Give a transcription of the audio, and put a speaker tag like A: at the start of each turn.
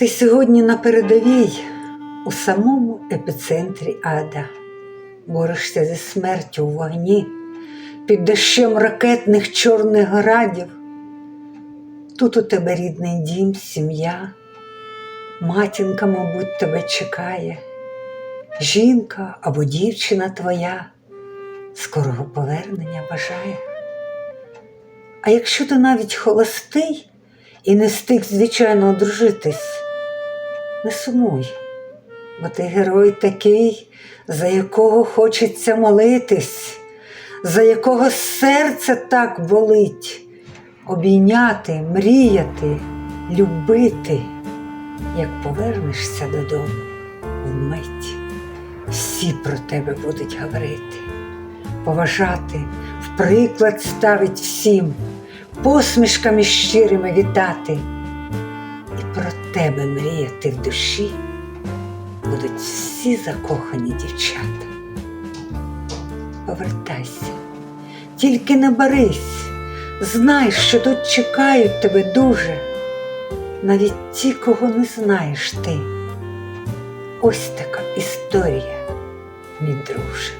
A: Ти сьогодні на передовій у самому епіцентрі ада. Борешся зі смертю у вогні, під дощем ракетних чорних градів. Тут у тебе рідний дім, сім'я, матінка, мабуть, тебе чекає, жінка або дівчина твоя скорого повернення бажає. А якщо ти навіть холостий і не встиг, звичайно, одружитись, не сумуй, бо ти герой такий, за якого хочеться молитись, за якого серце так болить, обійняти, мріяти, любити, як повернешся додому вмить. Всі про тебе будуть говорити, поважати, в приклад ставить всім, посмішками щирими вітати. Про тебе мріяти в душі будуть всі закохані дівчата. Повертайся, тільки не барись, знай, що тут чекають тебе дуже, навіть ті, кого не знаєш ти. Ось така історія, мій друже.